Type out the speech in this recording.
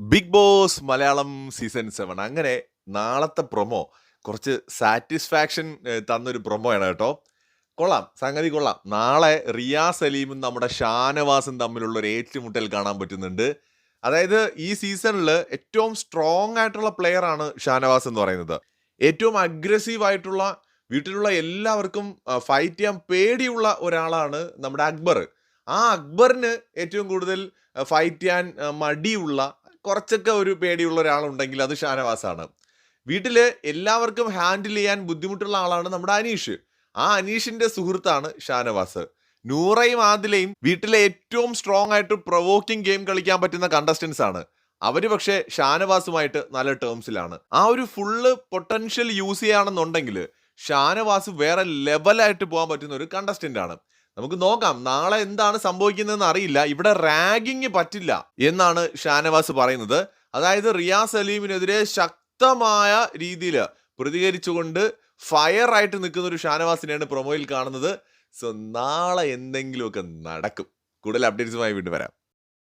Bigg Boss Malayalam season seven. അങ്ങനെ നാളത്തെ promo കുറച്ച് സാറ്റിസ്ഫാക്ഷൻ തന്നൊരു പ്രൊമോയാണ് കേട്ടോ. കൊള്ളാം സംഗതി കൊള്ളാം. നാളെ റിയാസ് സലീമും നമ്മുടെ ഷാനവാസും തമ്മിലുള്ള ഒരു ഏറ്റുമുട്ടൽ കാണാൻ പറ്റുന്നുണ്ട്. അതായത് ഈ സീസണിൽ ഏറ്റവും സ്ട്രോങ് ആയിട്ടുള്ള പ്ലെയർ ആണ് ഷാനവാസ് എന്ന് പറയുന്നത്. ഏറ്റവും അഗ്രസീവ് ആയിട്ടുള്ള വീട്ടിലുള്ള എല്ലാവർക്കും ഫൈറ്റ് ചെയ്യാൻ പേടിയുള്ള ഒരാളാണ് നമ്മുടെ അക്ബർ. ആ അക്ബറിന് ഏറ്റവും കൂടുതൽ ഫൈറ്റ് ചെയ്യാൻ മടിയുള്ള കുറച്ചൊക്കെ ഒരു പേടിയുള്ള ഒരാളുണ്ടെങ്കിൽ അത് ഷാനവാസാണ്. വീട്ടിൽ എല്ലാവർക്കും ഹാൻഡിൽ ചെയ്യാൻ ബുദ്ധിമുട്ടുള്ള ആളാണ് നമ്മുടെ അനീഷ്. ആ അനീഷിന്റെ സുഹൃത്താണ് ഷാനവാസ്. നൂറയും ആദിലയും വീട്ടിലെ ഏറ്റവും സ്ട്രോങ് ആയിട്ട് പ്രൊവോക്കിംഗ് ഗെയിം കളിക്കാൻ പറ്റുന്ന കണ്ടസ്റ്റൻസ് ആണ്. അവർ പക്ഷേ ഷാനവാസുമായിട്ട് നല്ല ടേംസിലാണ് ആ ഒരു ഫുള്ള് പൊട്ടൻഷ്യൽ യൂസ് ചെയ്യുകയാണെന്നുണ്ടെങ്കിൽ ഷാനവാസ് വേറെ ലെവലായിട്ട് പോകാൻ പറ്റുന്ന ഒരു കണ്ടസ്റ്റന്റ് ആണ്. നമുക്ക് നോക്കാം. നാളെ എന്താണ് സംഭവിക്കുന്നതെന്ന് അറിയില്ല. ഇവിടെ റാഗിങ് പറ്റില്ല എന്നാണ് ഷാനവാസ് പറയുന്നത്. അതായത് റിയാസ് സലീമിനെതിരെ ശക്തമായ രീതിയിൽ പ്രതികരിച്ചുകൊണ്ട് ഫയർ ആയിട്ട് നിൽക്കുന്ന ഒരു ഷാനവാസിനെയാണ് പ്രൊമോയിൽ കാണുന്നത്. സോ നാളെ എന്തെങ്കിലുമൊക്കെ നടക്കും. കൂടുതൽ അപ്ഡേറ്റ്സുമായി വീണ്ടും വരാം.